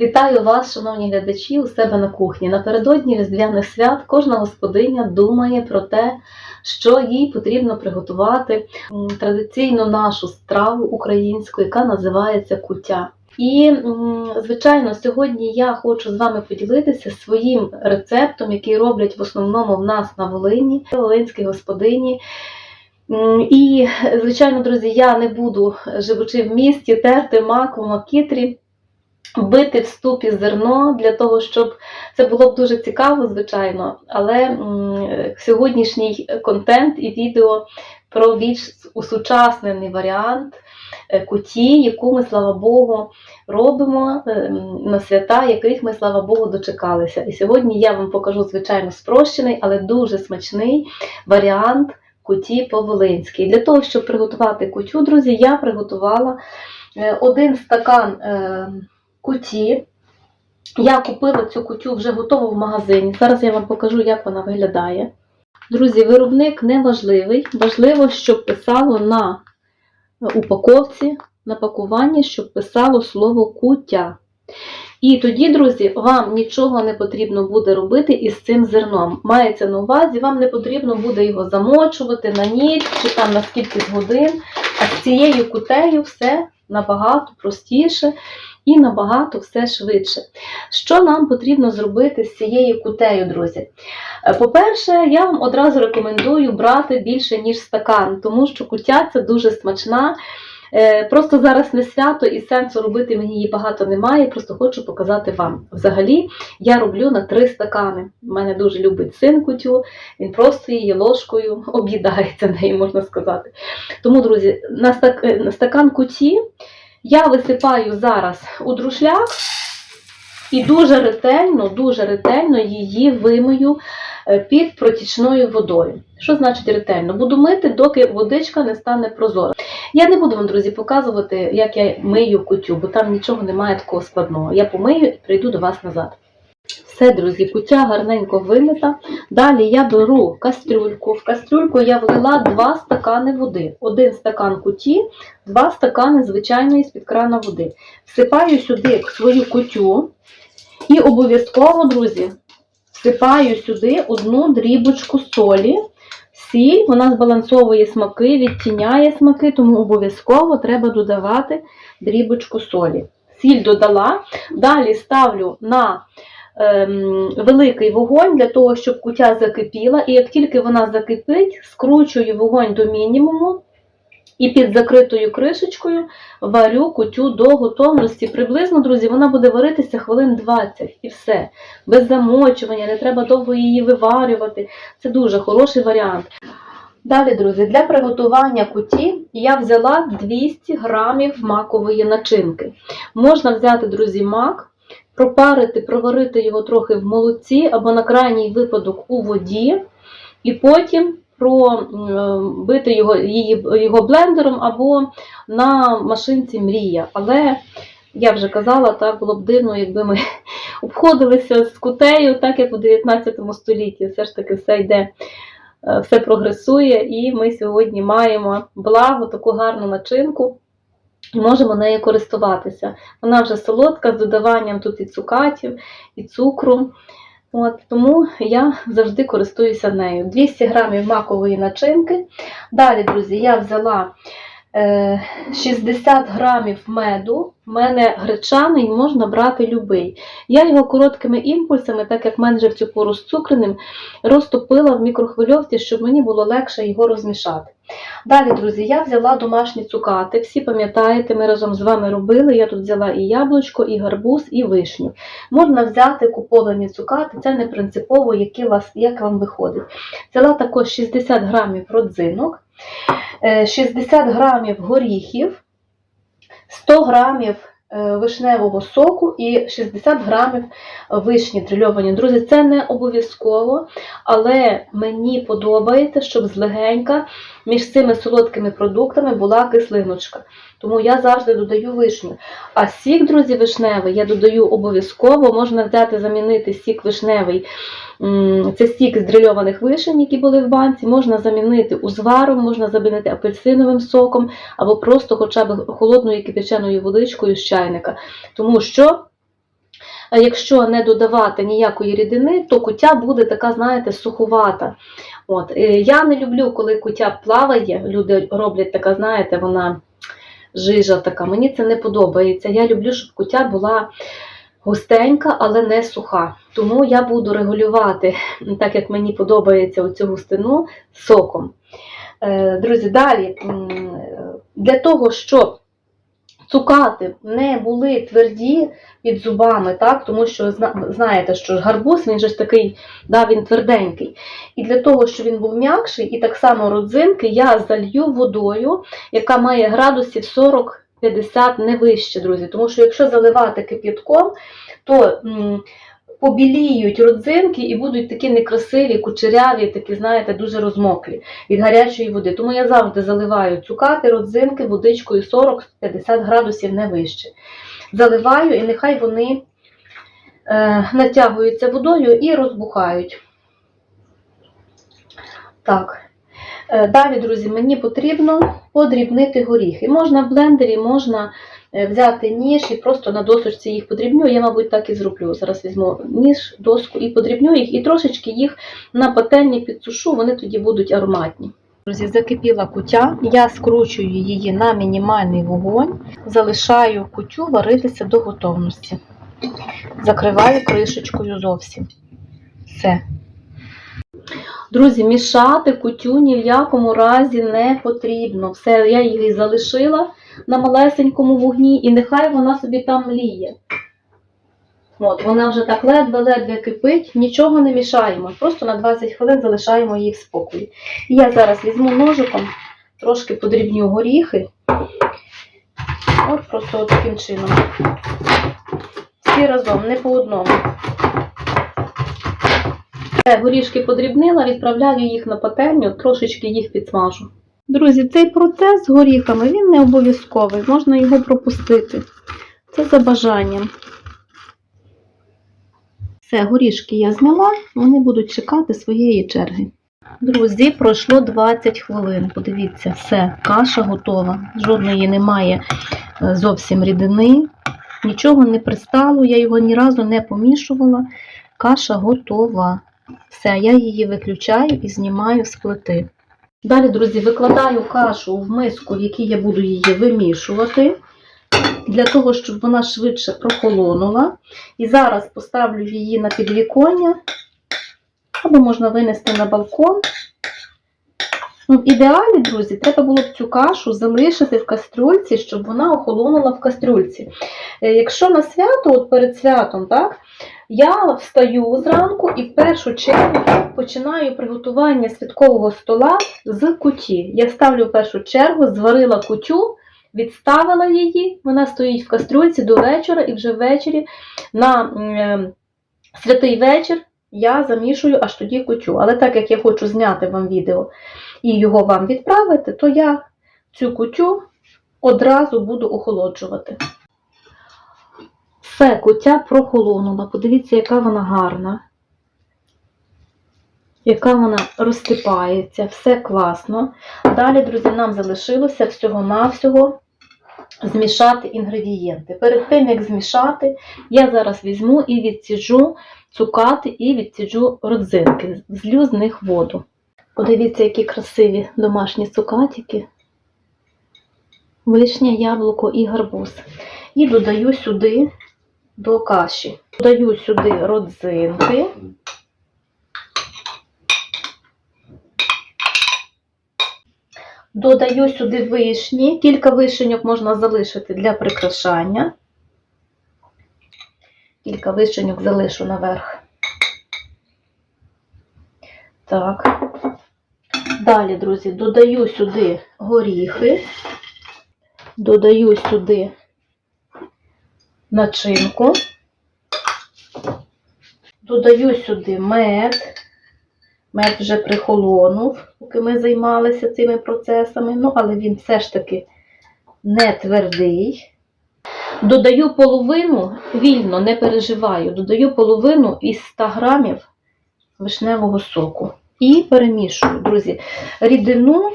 Вітаю вас, шановні глядачі, у себе на кухні. Напередодні різдвяних свят кожна господиня думає про те, що їй потрібно приготувати традиційну нашу страву українську, яка називається куття. І, звичайно, сьогодні я хочу з вами поділитися своїм рецептом, який роблять в основному в нас на Волині, волинські господині. І, звичайно, друзі, я не буду, живучи в місті, терти маку, макітрі бити в ступі зерно для того, щоб це було б дуже цікаво, звичайно, але сьогоднішній контент і відео про більш усучаснений варіант е, куті, яку ми, слава Богу, робимо е, на свята, яких ми, слава Богу, дочекалися. І сьогодні я вам покажу, звичайно, спрощений, але дуже смачний варіант куті по-волинськи. Для того, щоб приготувати кутю, друзі, я приготувала е, один стакан. Куті. Я купила цю кутю вже готову в магазині. Зараз я вам покажу, як вона виглядає. Друзі, виробник не важливий. Важливо, щоб писало на упаковці, на пакуванні, щоб писало слово куття. І тоді, друзі, вам нічого не потрібно буде робити із цим зерном. Мається на увазі, вам не потрібно буде його замочувати на ніч чи там на скільки годин. А з цією кутею все набагато простіше і набагато все швидше. Що нам потрібно зробити з цією кутею, друзі? Е, По-перше, я вам одразу рекомендую брати більше, ніж стакан, тому що кутя це дуже смачна. Е, Просто зараз не свято і сенсу робити мені її багато немає, просто хочу показати вам. Взагалі, я роблю на три стакани. У мене дуже любить син кутю, він просто її ложкою об'їдається нею, можна сказати. Тому, друзі, на е, на стакан куті я висипаю зараз у друшляк і дуже ретельно, дуже ретельно її вимию е, під протічною водою. Що значить ретельно? Буду мити, доки водичка не стане прозора. Я не буду вам, друзі, показувати, як я мию кутю, бо там нічого немає такого складного. Я помию і прийду до вас назад. Все, друзі, кутя гарненько вимита. Далі я беру кастрюльку. В кастрюльку я влила 2 стакани води. Один стакан куті, 2 стакани звичайної з-під крана води. Всипаю сюди свою кутю і обов'язково, друзі, всипаю сюди одну дрібочку солі. Сіль, вона збалансовує смаки, відтіняє смаки, тому обов'язково треба додавати дрібочку солі. Сіль додала, далі ставлю на великий вогонь для того, щоб кутя закипіла. І як тільки вона закипить, скручую вогонь до мінімуму і під закритою кришечкою варю кутю до готовності. Приблизно, друзі, вона буде варитися хвилин 20 і все. Без замочування, не треба довго її виварювати. Це дуже хороший варіант. Далі, друзі, для приготування куті я взяла 200 грамів макової начинки. Можна взяти, друзі, мак, пропарити, проварити його трохи в молоці або на крайній випадок у воді, і потім пробити його, її, його блендером або на машинці мрія. Але я вже казала, так було б дивно, якби ми обходилися з кутею, так як у 19 столітті. Все ж таки все йде, е, все прогресує, і ми сьогодні маємо благо, таку гарну начинку. Можемо нею користуватися. Вона вже солодка, з додаванням тут і цукатів, і цукру. От, тому я завжди користуюся нею. 200 грамів макової начинки. Далі, друзі, я взяла 60 грамів меду. У мене гречаний, можна брати любий. Я його короткими імпульсами, так як в мене вже в цю пору з цукреним, розтопила в мікрохвильовці, щоб мені було легше його розмішати. Далі, друзі, я взяла домашні цукати. Всі пам'ятаєте, ми разом з вами робили. Я тут взяла і яблучко, і гарбуз, і вишню. Можна взяти куповані цукати, це не принципово, які вас, як вам виходить. Взяла також 60 грамів родзинок, е, 60 грамів горіхів, 100 грамів е, вишневого соку і 60 грамів вишні трильовані. Друзі, це не обов'язково, але мені подобається, щоб злегенька між цими солодкими продуктами була кислиночка. Тому я завжди додаю вишню. А сік, друзі, вишневий я додаю обов'язково. Можна взяти, замінити сік вишневий. Це сік з дрильованих вишень, які були в банці. Можна замінити узваром, можна замінити апельсиновим соком, або просто хоча б холодною кипяченою водичкою з чайника. Тому що е, якщо не додавати ніякої рідини, то куття буде така, знаєте, суховата. От. е, Я не люблю, коли куття плаває. Люди роблять така, знаєте, вона жижа така. Мені це не подобається. Я люблю, щоб кутя була густенька, але не суха. Тому я буду регулювати, так як мені подобається оцю густину, соком. Е, Друзі, далі для того, щоб цукати не були тверді під зубами, так? тому що зна- знаєте, що гарбуз він же ж такий, да, він тверденький. І для того, щоб він був м'якший, і так само родзинки я залью водою, яка має градусів 40-50 не вище, друзі. Тому що якщо заливати кип'ятком, то побіліють родзинки і будуть такі некрасиві, кучеряві, такі, знаєте, дуже розмоклі від гарячої води. Тому я завжди заливаю цукати, родзинки водичкою 40-50 градусів не вище. Заливаю і нехай вони е, натягуються водою і розбухають. Так. Е, Далі, друзі, мені потрібно подрібнити горіхи. Можна в блендері, можна взяти ніж і просто на досочці їх подрібню. Я, мабуть, так і зроблю. Зараз візьму ніж, доску і подрібню їх, і трошечки їх на пательні підсушу, вони тоді будуть ароматні. Друзі, закипіла кутя, я скручую її на мінімальний вогонь, залишаю кутю варитися до готовності. Закриваю кришечкою зовсім. Все. Друзі, мішати кутю ні в якому разі не потрібно. Все, я її залишила на малесенькому вогні, і нехай вона собі там мліє. От, вона вже так ледве-ледве кипить, нічого не мішаємо. Просто на 20 хвилин залишаємо її в спокої. Я зараз візьму ножиком, трошки подрібню горіхи. От просто от таким чином. Всі разом, не по одному. Горішки подрібнила, відправляю їх на пательню, трошечки їх підсмажу. Друзі, цей процес з горіхами він не обов'язковий, можна його пропустити. Це за бажанням. Все, горішки я зняла, вони будуть чекати своєї черги. Друзі, пройшло 20 хвилин. Подивіться, все, каша готова. Жодної немає е, зовсім рідини, нічого не пристало, я його ні разу не помішувала. Каша готова. Все, я її виключаю і знімаю з плити. Далі, друзі, викладаю кашу в миску, в якій я буду її вимішувати, для того, щоб вона швидше прохолонула. І зараз поставлю її на підвіконня, або можна винести на балкон. Ну, в ідеалі, друзі, треба було б цю кашу залишити в кастрюльці, щоб вона охолонула в кастрюльці. Е, Якщо на свято, от перед святом, так, я встаю зранку і в першу чергу починаю приготування святкового стола з куті. Я ставлю в першу чергу, зварила кутю, відставила її, вона стоїть в кастрюльці до вечора, і вже ввечері на е, святий вечір я замішую аж тоді кутю. Але так як я хочу зняти вам відео і його вам відправити, то я цю кутю одразу буду охолоджувати. Все, кутя прохолонула. Подивіться, яка вона гарна. Яка вона розсипається, все класно. Далі, друзі, нам залишилося всього-навсього змішати інгредієнти. Перед тим, як змішати, я зараз візьму і відсіджу цукати і відсіджу родзинки. Злю з них воду. Подивіться, які красиві домашні цукатики. Вишня, яблуко і гарбуз. І додаю сюди до каші. Додаю сюди родзинки. Додаю сюди вишні. Кілька вишеньок можна залишити для прикрашання. Кілька вишеньок залишу наверх. Так. Далі, друзі, додаю сюди горіхи, додаю сюди начинку, додаю сюди мед. Мед вже прихолонув, поки ми займалися цими процесами, ну, але він все ж таки не твердий. Додаю половину, вільно, не переживаю, додаю половину із 100 грамів вишневого соку. І перемішую, друзі. Рідину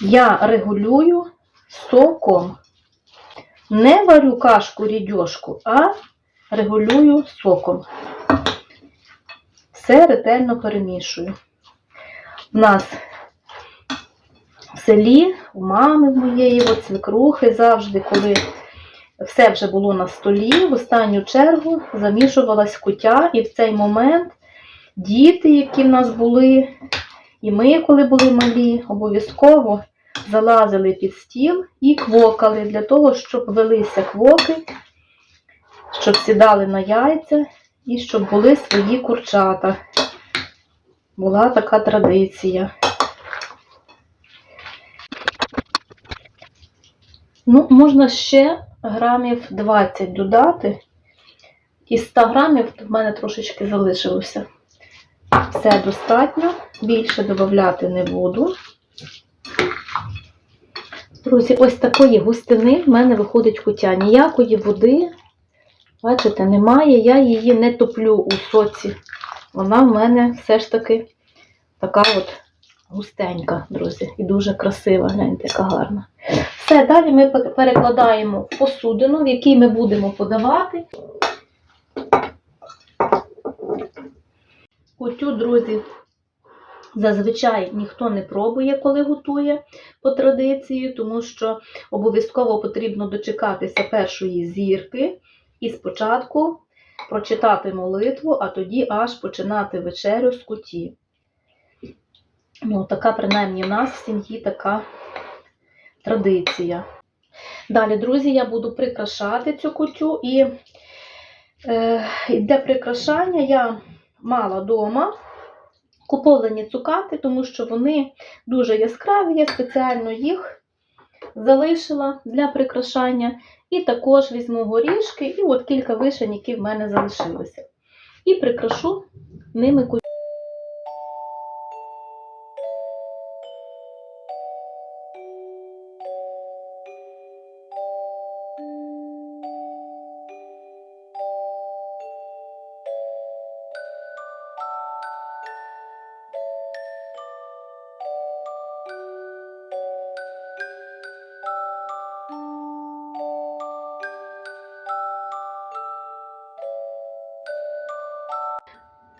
я регулюю соком. Не варю кашку рідьошку, а регулюю соком. Все ретельно перемішую. У нас в селі, у мами моєї, от свекрухи, завжди, коли все вже було на столі, в останню чергу замішувалась кутя, і в цей момент діти, які в нас були, і ми, коли були малі, обов'язково залазили під стіл і квокали для того, щоб велися квоки, щоб сідали на яйця і щоб були свої курчата. Була така традиція. Ну, можна ще грамів 20 додати. Із 100 грамів в мене трошечки залишилося. Все достатньо, більше додати не буду. Друзі, ось такої густини в мене виходить кутя. Ніякої води, бачите, немає. Я її не топлю у соці. Вона в мене все ж таки така от густенька, друзі, і дуже красива, гляньте, яка гарна. Все, далі ми перекладаємо в посудину, в якій ми будемо подавати. Кутю, друзі, зазвичай ніхто не пробує, коли готує по традиції, тому що обов'язково потрібно дочекатися першої зірки і спочатку прочитати молитву, а тоді аж починати вечерю з куті. Ну, така, принаймні, в нас в сім'ї така традиція. Далі, друзі, я буду прикрашати цю кутю, і е, для прикрашання я мала вдома куповлені цукати, тому що вони дуже яскраві, я спеціально їх залишила для прикрашання. І також візьму горішки і от кілька вишень, які в мене залишилися. І прикрашу ними кутю.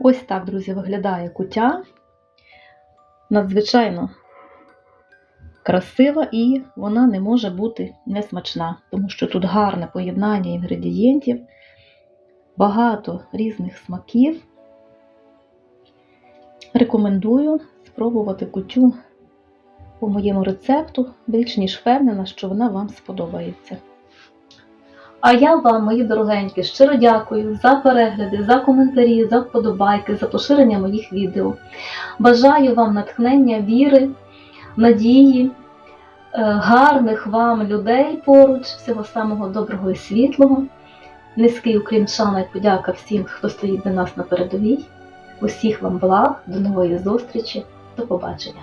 Ось так, друзі, виглядає кутя. Надзвичайно красива і вона не може бути несмачна, тому що тут гарне поєднання інгредієнтів, багато різних смаків. Рекомендую спробувати кутю по моєму рецепту, більш ніж впевнена, що вона вам сподобається. А я вам, мої дорогенькі, щиро дякую за перегляди, за коментарі, за вподобайки, за поширення моїх відео. Бажаю вам натхнення, віри, надії, е, гарних вам людей поруч, всього самого доброго і світлого. Низький уклін шана і подяка всім, хто стоїть за нас на передовій. Усіх вам благ, до нової зустрічі, до побачення.